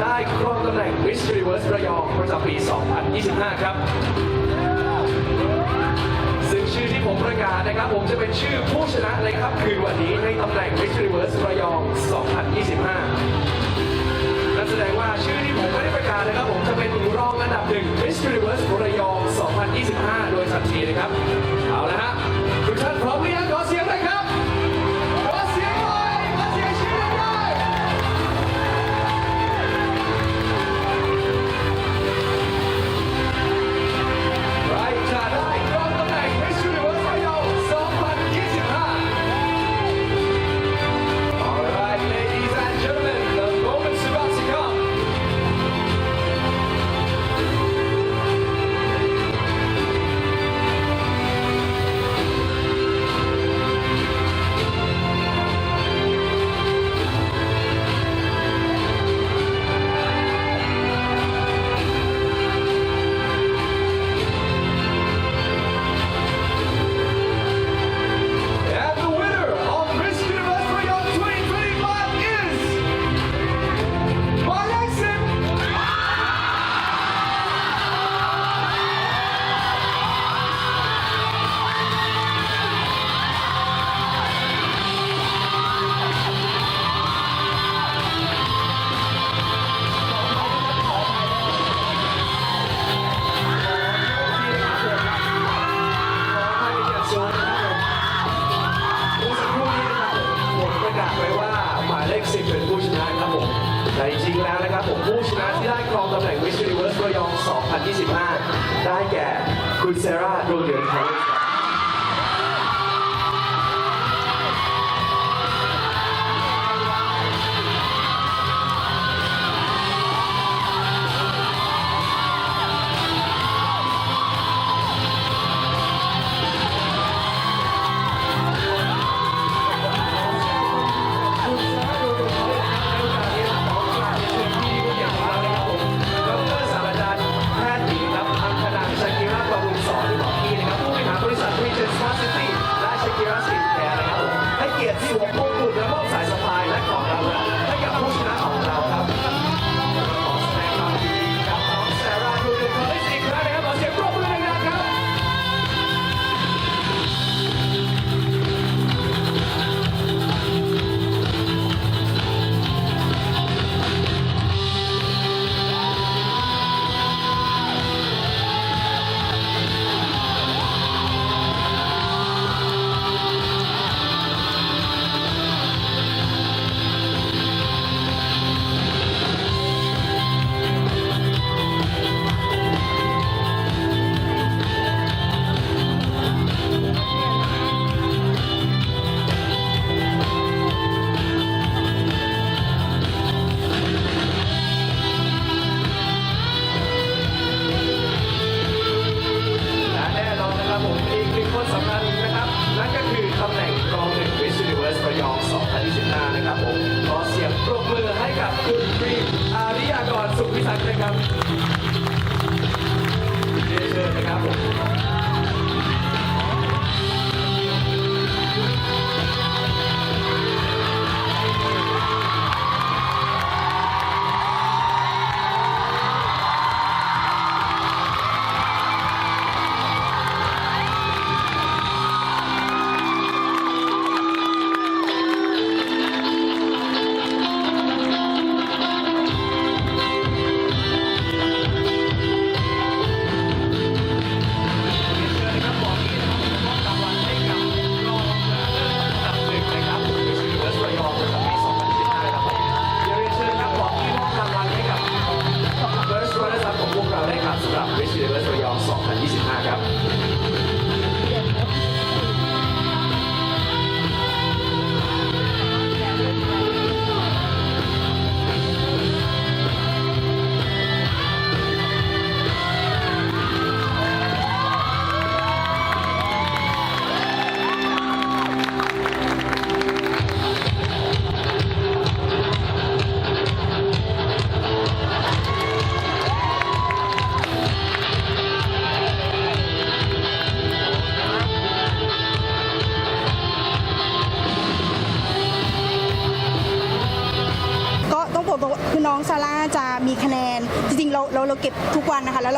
ได้ครองตำแหน่ง Miss Universe ระยองประจำปี 2025 ครับ ซึ่งชื่อที่ผมประกาศนะครับ ผมจะเป็นชื่อผู้ชนะในค่ำคืนวันนี้ในตำแหน่ง Miss Universe ระยอง 2025 นั่นแสดงว่าชื่อที่ผมไม่ได้ประกาศนะครับ ผมจะเป็นรองอันดับหนึ่ง Miss Universe ระยอง 2025 โดยทันทีนะครับ เอาละฮะทุกท่านพร้อมหรือยัง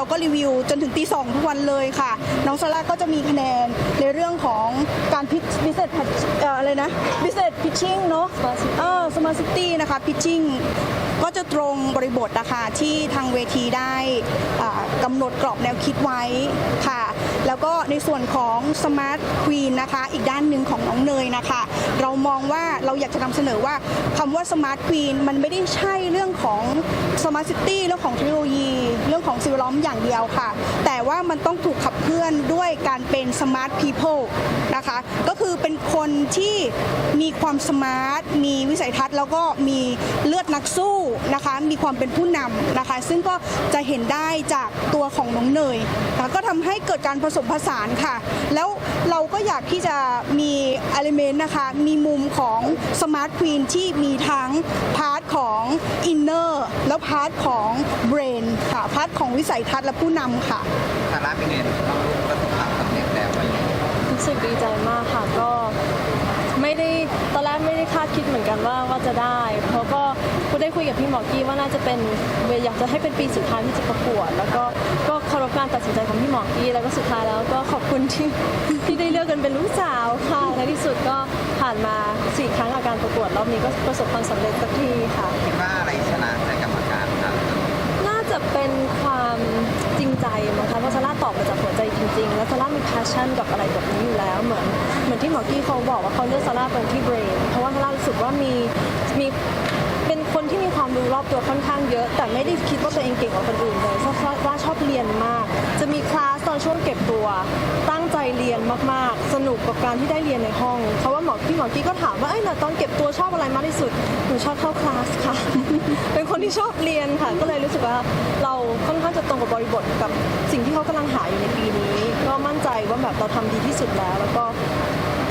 เราก็รีวิวจนถึงตีสองทุกวันเลยค่ะ น้องซาร่าก็จะมีคะแนนในเรื่องของการพิชบิเศษอะไรนะบิเศษ พิชชิ่งเนาะเออสมาร์ทซิตี้นะคะพิชชิ่งก็จะตรงบริบทนะคะที่ทางเวทีได้อ่ากำหนดกรอบแนวคิดไว้ค่ะ แล้วก็ในส่วนของ Smart Queen นะคะ อีกด้านหนึ่งของน้องเนยนะคะ เรามองว่าเราอยากจะนำเสนอว่าคำว่า Smart Queen มันไม่ได้ใช่เรื่องของ Smart City เรื่องของเทคโนโลยีเรื่องของสิ่งแวดล้อมอย่างเดียวค่ะ แต่ว่ามันต้องถูกขับเคลื่อนด้วยการเป็น Smart People นะคะ ก็คือเป็นคนที่มีความสมาร์ท มีวิสัยทัศน์ แล้วก็มีเลือดนักสู้นะคะ มีความเป็นผู้นำนะคะ ซึ่งก็จะเห็นได้จากตัวของน้องเนยนะคะก็ทำให้เกิดการผสมผสานค่ะ แล้วเราก็อยากที่จะมีอ l เมนต์นะคะ มีมุมของสมาร์ทควีนที่มีทั้งพาร์ทของอินเนอร์แล้วพาร์ทของเบรนค่ะ พาร์ทของวิสัยทัศน์และผู้นำค่ะสาระเป็นไงบ้างลูกประสบความสำเร็จแล้ววันนี้รู้สึกดีใจมากค่ะก็ ไม่ได้ตอนแรกไม่ได้คาดคิดเหมือนกันว่าว่าจะได้เพราะก็ก็ได้คุยกับพี่หมอกี้ว่าน่าจะเป็นอยากจะให้เป็นปีสุดท้ายที่จะประกวด แล้วก็ก็เคารพการตัดสินใจของพี่หมอกี้แล้วก็สุดท้ายแล้วก็ขอบคุณที่ที่ได้เลือกกันเป็นลูกสาวค่ะในที่สุดก็ผ่านมาสี่ครั้งกับการประกวดรอบนี้ก็ประสบความสำเร็จสักทีค่ะคิดว่าอะไรชนะ เป็นความจริงใจมั้งคะเพราะซาร่าตอบมาจากหัวใจจริง ๆ แล้วซาร่ามี passion กับอะไรแบบนี้อยู่แล้วเหมือนเหมือนที่หมอกี้เขาบอกว่าเขาเลือกซาร่าตรงที่เบรนเพราะว่าซาร่ารู้สึกว่ามีมีเป็นคนที่มีความรู้รอบตัวค่อนข้างเยอะ แต่ไม่ได้คิดว่าตัวเองเก่งกว่าคนอื่นเลยซาร่าชอบเรียนมาก จะมีคลาสตอนช่วงเก็บตัว ตั้งใจเรียนมา กๆสนุกกับการที่ได้เรียนในห้องเพราะว่าหมอพี่หมอกี้ก็ถามว่าเอ้ยแต่ตอนเก็บตัวชอบอะไรมากที่สุดหนูชอบเข้าคลาสค่ะ เป็นคนที่ชอบเรียนค่ะ ก็เลยรู้สึกว่าเราค่อนข้างจะตรงกับบริบทกับสิ่งที่เขากำลังหาอยู่ในปีนี้ ก็มั่นใจว่าแบบเราทำดีที่สุดแล้ว แล้วก็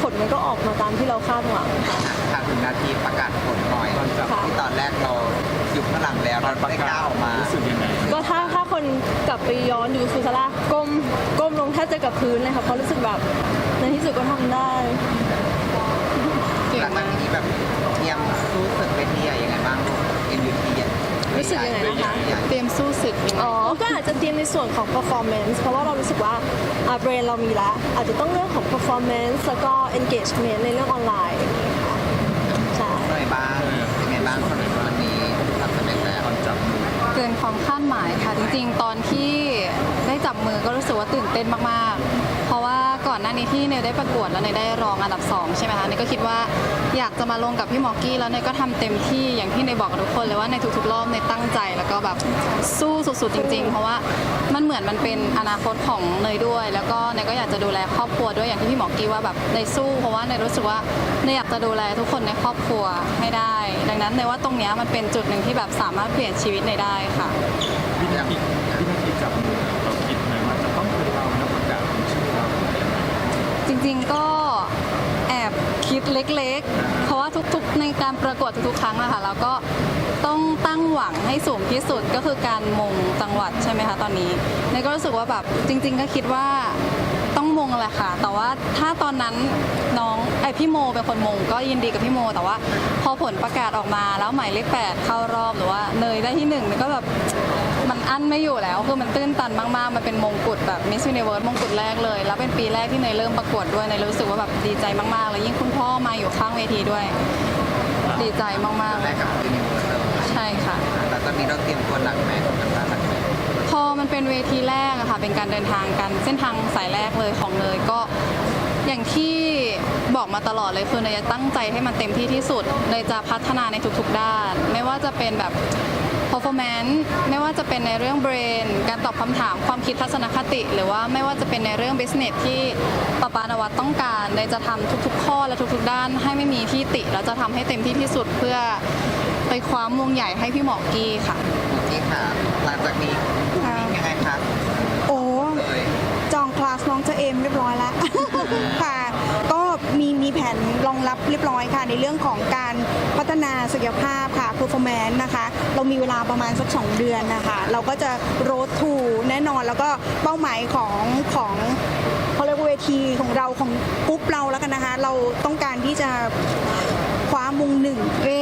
ผลมันก็ออกมาตามที่เราคาดหวังค่ะทางถึงนาทีประกาศผลหน่อยค่ะที่ตอนแรกเราอยู่ข้างหลังแล้วเราได้ก้าวออกมาก็ถ้าถ้าคนกลับไปย้อนดูคือซาร่าก้มก้มลงแทบจะกับพื้นเลยค่ะเพราะรู้สึกแบบในที่สุดก็ทำได้หลังจากนี้แบบเตรียมสู้ศึกเวทีใหญ่ยังไงบ้างลูก MUT ใหญ่รู้สึกยังไงนะคะ ใหญ่เตรียมสู้ศึกยังไง อ๋อ ก็อาจจะเตรียมในส่วนของ performance เพราะว่าเรารู้สึกว่าอ่า brain เรามีแล้วอาจจะต้องเรื่องของ performance แล้วก็ engagement ในเรื่องออนไลน์อย่างนี้ค่ะใช่หน่อยบ้างเป็นไงบ้างคนวันนี้ทำสำเร็จแล้ว จับมือเกินความคาดหมายค่ะ จริงๆ ตอนที่ได้จับ มือก็รู้สึกว่าตื่นเต้นมากๆ เพราะว่าก่อนหน้านี้ที่เนยได้ประกวดแล้วเนยได้รองอันดับสองใช่ไหมคะเนยก็คิดว่าอยากจะมาลงกับพี่มอกกี้แล้วเนยก็ทำเต็มที่อย่างที่เนยบอกกับทุกคนเลยว่าในทุกๆรอบเนยตั้งใจแล้วก็แบบสู้สุดๆจริง ๆ เพราะว่ามันเหมือนมันเป็นอนาคตของเนยด้วย แล้วก็เนยก็อยากจะดูแลครอบครัวด้วยอย่างที่พี่หมอกกี้ว่าแบบเนยสู้เพราะว่าเนยรู้สึกว่าเนยอยากจะดูแลทุกคนในครอบครัวให้ได้ ดังนั้นเนยว่าตรงเนี้ยมันเป็นจุดหนึ่งที่แบบสามารถเปลี่ยนชีวิตเนยได้ค่ะ ริง ๆ ก็แอบคิดเล็ก ๆ เพราะว่าทุกๆ ในการประกวดทุกๆ ครั้งอะค่ะเราก็ต้องตั้งหวังให้สูงที่สุดก็คือการมงจังหวัดใช่ไหมคะตอนนี้เนก็รู้สึกว่าแบบจริง ๆ ก็คิดว่าต้องมงแหละค่ะ แต่ว่าถ้าตอนนั้นน้องไอพี่โมเป็นคนมง ก็ยินดีกับพี่โม แต่ว่าพอผลประกาศออกมาแล้วหมายเลขแปดเข้ารอบหรือว่าเนยได้ที่หนึ่งมันก็แบบ มันอั้นไม่อยู่แล้ว คือมันตื้นตันมากๆ มันเป็นมงกุฎแบบมิส s u น i เวิร์สมงกุฎแรกเลย แล้วเป็นปีแรกที่เนยเริ่มประกวดด้วยเนยรู้สึกว่าแบบดีใจมากๆ แล้วยิ่งคุณพ่อมาอยู่ข้างเวทีด้วย ดีใจมากๆแรเลกยกับยูนิเวอร์แซลใช่ค่ะ แล้วตอนนี้เราเตรียมตัวหนักไหมทำงานหนักไหมพอมันเป็นเวทีแรกอะค่ะ เป็นการเดินทางกันเส้นทางสายแรกเลยของเนยก็อย่างที่บอกมาตลอดเลยคือเนยจะตั้งใจให้มันเต็มที่ที่สุดเนยจะพัฒนาในทุกๆด้าน ไม่ว่าจะเป็นแบบ performance ไม่ว่าจะเป็นในเรื่อง brain การตอบคำถามความคิดทัศนคติ หรือว่าไม่ว่าจะเป็นในเรื่อง business ที่ปปานวัตต้องการเนยจะทำทุกๆ ข้อและทุกๆ ด้าน ให้ไม่มีที่ติแล้วจะทำให้เต็มที่ที่สุดเพื่อไปคว้ามงใหญ่ให้พี่หมอกกี้ค่ะที่ค่ะหลังจากนี้คุณวิ่งยังไงครับโอ้เลยจองคลาสน้องเจเอมเรียบร้อยแล้วค่ะก็มีมีแผน รองรับเรียบร้อยค่ะ ในเรื่องของการพัฒนาศักยภาพค่ะ performance นะคะ เรามีเวลาประมาณสัก 2 เดือนนะคะ เราก็จะ road to แน่นอนแล้วก็เป้าหมายของของเขาเรียกว่าเวทีของเราของปุ๊บเราแล้วกันนะคะ เราต้องการที่จะคว้ามงหนึ่งเอ๊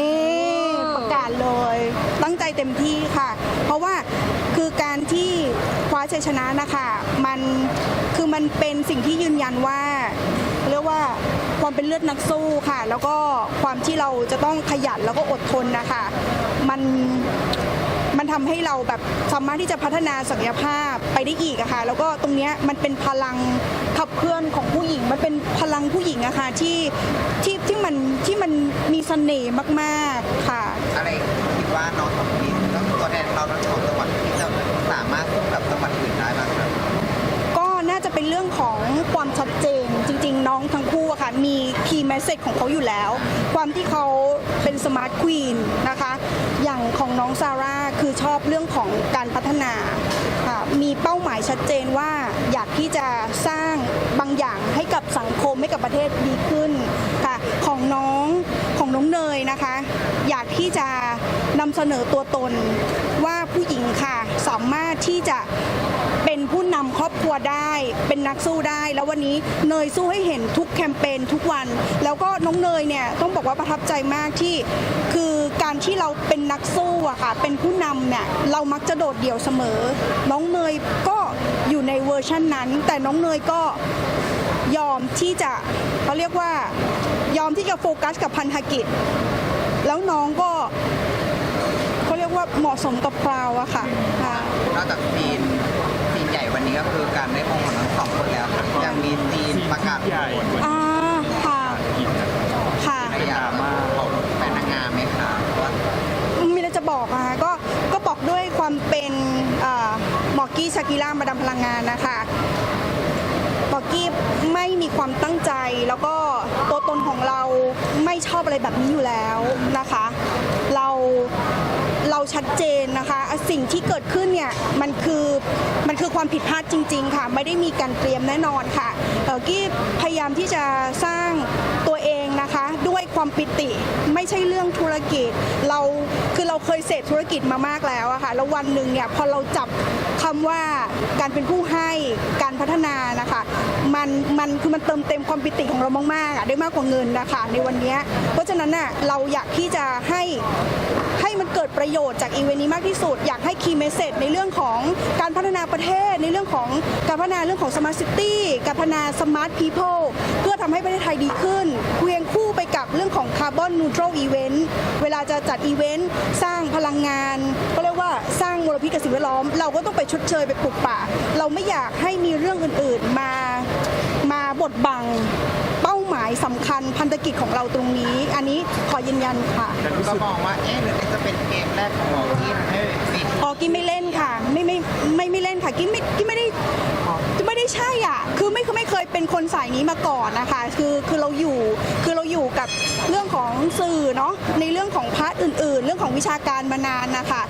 ประกาศเลย ตั้งใจเต็มที่ค่ะ เพราะว่าคือการที่คว้าชัยชนะนะคะ มันคือมันเป็นสิ่งที่ยืนยันว่าเรียกว่า ความเป็นเลือดนักสู้ค่ะ แล้วก็ความที่เราจะต้องขยันแล้วก็อดทนนะคะมันมันทำให้เราแบบสามารถที่จะพัฒนาศักยภาพไปได้อีกอะค่ะ แล้วก็ตรงเนี้ยมันเป็นพลังขับเคลื่อนของผู้หญิง มันเป็นพลังผู้หญิงอะค่ะที่ที่ที่มันที่มันมีเสน่ห์มาก ๆ ค่ะ อะไรคิดว่าน้องสองที ค่ะมีคีย์แมสเซจของเขาอยู่แล้ว ความที่เขาเป็นสมาร์ทควีนนะคะอย่างของน้องซาร่าคือชอบเรื่องของการพัฒนาค่ะมีเป้าหมายชัดเจนว่าอยากที่จะสร้างบางอย่างให้กับสังคมให้กับประเทศดีขึ้นค่ะของน้องของน้องเนยนะคะ อยากที่จะนำเสนอตัวตนว่าผู้หญิงค่ะสามารถที่จะ ผู้นำครอบครัวได้ เป็นนักสู้ได้ แล้ววันนี้เนยสู้ให้เห็นทุกแคมเปญทุกวัน แล้วก็น้องเนยเนี่ยต้องบอกว่าประทับใจมากที่ คือการที่เราเป็นนักสู้อะค่ะเป็นผู้นำเนี่ยเรามักจะโดดเดี่ยวเสมอ น้องเนยก็อยู่ในเวอร์ชั่นนั้น แต่น้องเนยก็ยอมที่จะเขาเรียกว่ายอมที่จะโฟกัสกับพันธกิจ แล้วน้องก็เขาเรียกว่าเหมาะสมกับเราอะค่ะค่ะนอกจากซีน ใหญ่ผลอ่าค่ะกินนะครับค่ะอะไรอย่างของแฟนนางงามไหมคะว่ามีอะไรจะบอกอะก็ก็บอกด้วยความเป็นเอ่อหมอกกี้ชากิล่ามาดามพลังงานนะคะหมอกกี้ไม่มีความตั้งใจแล้วก็ตัวตนของเราไม่ชอบอะไรแบบนี้อยู่แล้วนะคะเราเรา ชัดเจนนะคะ สิ่งที่เกิดขึ้นเนี่ยมันคือมันคือความผิดพลาดจริง ๆ ค่ะ ไม่ได้มีการเตรียมแน่นอนค่ะกี้พยายามที่จะสร้างตัวเองนะคะ ด้วยความปิติไม่ใช่เรื่องธุรกิจ เราคือเราเคยเสพธุรกิจมามากแล้วอะค่ะแล้ววันหนึ่งเนี่ยพอเราจับคำว่าการเป็นผู้ให้การพัฒนานะคะมันมันคือมันเติมเต็มความปิติของเรามากๆอะได้มากกว่าเงินนะคะในวันนี้เพราะฉะนั้นน่ะเราอยากที่จะให้ให้มันเกิดประโยชน์จากอีเวนต์นี้มากที่สุด อยากให้คีย์เมสเซจในเรื่องของการพัฒนาประเทศ ในเรื่องของการพัฒนาเรื่องของสมาร์ทซิตี้การพัฒนาสมาร์ทพีเพิลเพื่อทำให้ประเทศไทยดีขึ้นเคียงคู่ไปกับเรื่องของคาร์บอนนูทรัลอีเวนต์เวลาจะจัดอีเวนต์สร้างพลังงานก็เรียกว่าสร้างมลพิษกับสิ่งแวดล้อม เราก็ต้องไปชดเชยไปปลูกป่า เราไม่อยากให้มีเรื่องอื่น ๆมามาบดบังเป้า มายสำคัญพันธกิจของเราตรงนี้ อันนี้ขอยืนยันค่ะแต่รู้ก็สึกมองว่าเอ๊ะหรือนี่จะเป็นเกมแรกของหมอที่ทำให้ซีนอ๋อกินไม่เล่นค่ะ ไม่ไม่ไม่ไม่เล่นค่ะกินไม่กินไม่ได้ไม่ได้ใช่อะ คือไม่ไม่เคยเป็นคนสายนี้มาก่อนนะคะ คือคือเราอยู่คือเราอยู่กับเรื่องของสื่อเนาะในเรื่องของพาร์ทอื่น ๆ เรื่องของวิชาการมานานนะคะ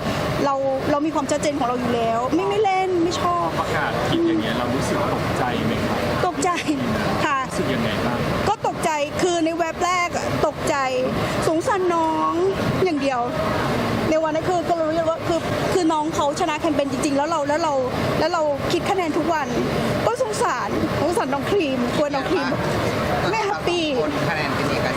เราเรามีความชัดเจนของเราอยู่แล้ว ไม่ไม่เล่นไม่ชอบประกาศผิดอย่างเงี้ยเรารู้สึกตกใจไหมครับตกใจค่ะรู้สึกยังไงบ้างก็ตกใจ คือในเว็บแรกอะตกใจ สงสารน้องอย่างเดียว ในวันนั้นคือก็รู้อยู่ว่าคือคือน้องเขาชนะแคมเปญจริงๆ แล้วเราแล้วเราแล้วเราคิดคะแนนทุกวัน ก็สงสารสงสารน้องครีมกลัวน้องครีมไม่แฮปปี้คนคะแนนเป็นเอกฉันท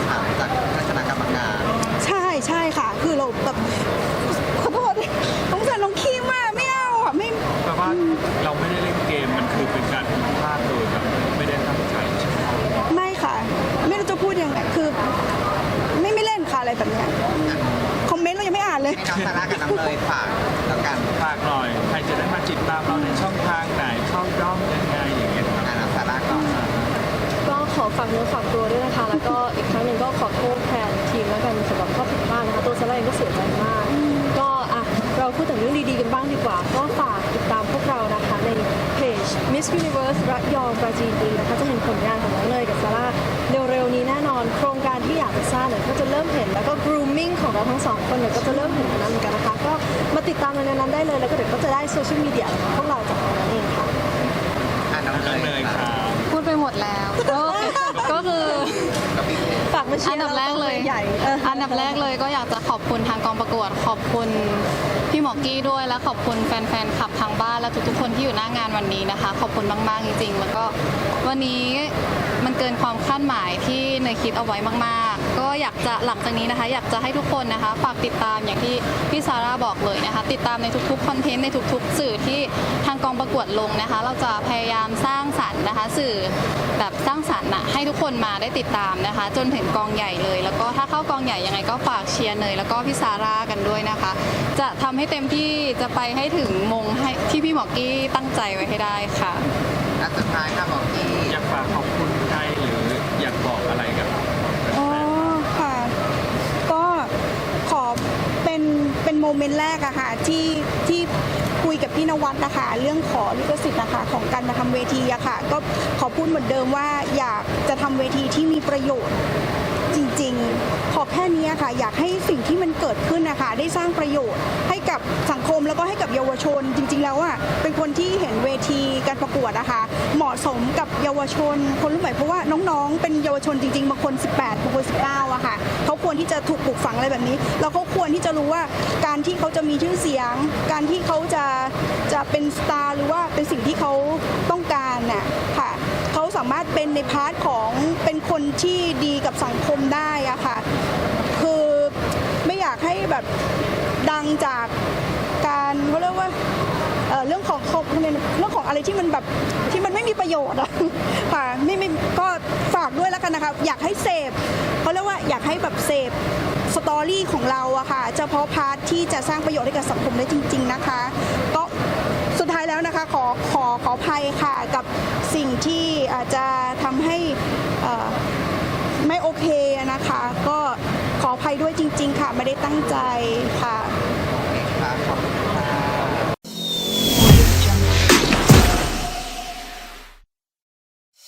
์จากากเนื้อฝากตัวด้วยนะคะ แล้วก็อีกครั้งหนึ่งก็ขอโทษแทนทีมแล้วกันสำหรับข้อผิดพลาดนะคะ ตัวซาร่าเองก็เสียใจมาก ก็อะเราพูดถึงเรื่องดีๆกันบ้างดีกว่า ก็ฝากติดตามพวกเรานะคะในเพจ Miss Universe ระยองปราจีนบุรีนะคะจะเห็นผลงานของน้องเนยกับซาร่าเร็วๆนี้แน่นอน โครงการที่อยากจะสร้างเนี่ยก็จะเริ่มเห็นแล้วก็ grooming ของเราทั้งสองคนเนี่ยก็จะเริ่มเห็นนั้นเหมือนกันนะคะ ก็มาติดตามในนั้นได้เลยแล้วก็เดี๋ยวก็จะได้โซเชียลมีเดียของพวกเราจากตรงนั้นเองค่ะ อ่าน้องเนน้องเนยยคครับรับ พูดไปหมดแล้วก็ก็คือฝาก มาเชียร์อันดับแรกเลย ใหญ่เอออันดับแรกเลยก็อยากจะขอบคุณทางกองประกวด ขอบคุณ พี่หมอกี้ด้วยและขอบคุณแฟนๆขับทางบ้านและทุกๆคนที่อยู่หน้างานวันนี้นะคะ ขอบคุณมากๆจริงๆ แล้วก็วันนี้มันเกินความคาดหมายที่เนยคิดเอาไว้มากๆ ก็อยากจะหลังจากนี้นะคะ อยากจะให้ทุกคนนะคะฝากติดตามอย่างที่พี่ซาร่าบอกเลยนะคะ ติดตามในทุกๆคอนเทนต์ในทุกๆ สื่อที่ทางกองประกวดลงนะคะ เราจะพยายามสร้างสรรค์นะคะ สื่อแบบสร้างสรรค์นะให้ทุกคนมาได้ติดตามนะคะ จนถึงกองใหญ่เลย แล้วก็ถ้าเข้ากองใหญ่ยังไงก็ฝากเชียร์เนยแล้วก็พี่ซาร่ากันด้วยนะคะ จะทำให้เต็มที่จะไปให้ถึงมงให้ที่พี่หมอกกี้ตั้งใจไว้ให้ได้ค่ะ และสุดท้ายค่ะหมอกี้อยากฝากขอบคุณใครหรืออยากบอกอะไรกับอ๋อค่ะ ก็ขอเป็นเป็นโมเมนต์แรกอะค่ะที่ที่คุยกับพี่นวัดนะคะ เรื่องขอลิขสิทธิ์นะคะของการมาทำเวทีอะค่ะ ก็ขอพูดเหมือนเดิมว่าอยากจะทำเวทีที่มีประโยชน์ จริง ๆ ขอแค่นี้ค่ะ อยากให้สิ่งที่มันเกิดขึ้นนะคะ ได้สร้างประโยชน์ให้กับสังคมแล้วก็ให้กับเยาวชน จริง ๆ แล้วอะเป็นคนที่เห็นเวทีการประกวดนะคะเหมาะสมกับเยาวชน คนรุ่นใหม่เพราะว่าน้องๆ เป็นเยาวชนจริงๆบางคน 18บางคน 19อะค่ะเขาควรที่จะถูกปลูกฝังอะไรแบบนี้ แล้วเขาควรที่จะรู้ว่าการที่เขาจะมีชื่อเสียง การที่เขาจะจะเป็นสตาร์หรือว่าเป็นสิ่งที่เขาต้องการน่ะค่ะาสามารถเป็นในพาร์ทของเป็นคนที่ดีกับสังคมได้อะค่ะ คือไม่อยากให้แบบดังจากการเขาเรียกว่าเเรื่องของของเรื่องของอะไรที่มันแบบที่มันไม่มีประโยชน์อะค่ะไม่ไม่ก็ฝากด้วยแล้วกันนะคะอยากให้เสพเขาเรียกว่าอยากให้แบบเสพสตอรี่ของเราอะค่ะเฉพาะพาร์ทที่จะสร้างประโยชน์ให้กับสังคมได้จริง ๆนะคะ ก็ายแล้วนะคะขอขอขออภัยค่ะกับสิ่งที่อาจจะทำให้อ่อไม่โอเคนะคะ ก็ขออภัยด้วยจริง ๆ ค่ะ ไม่ได้ตั้งใจค่ะ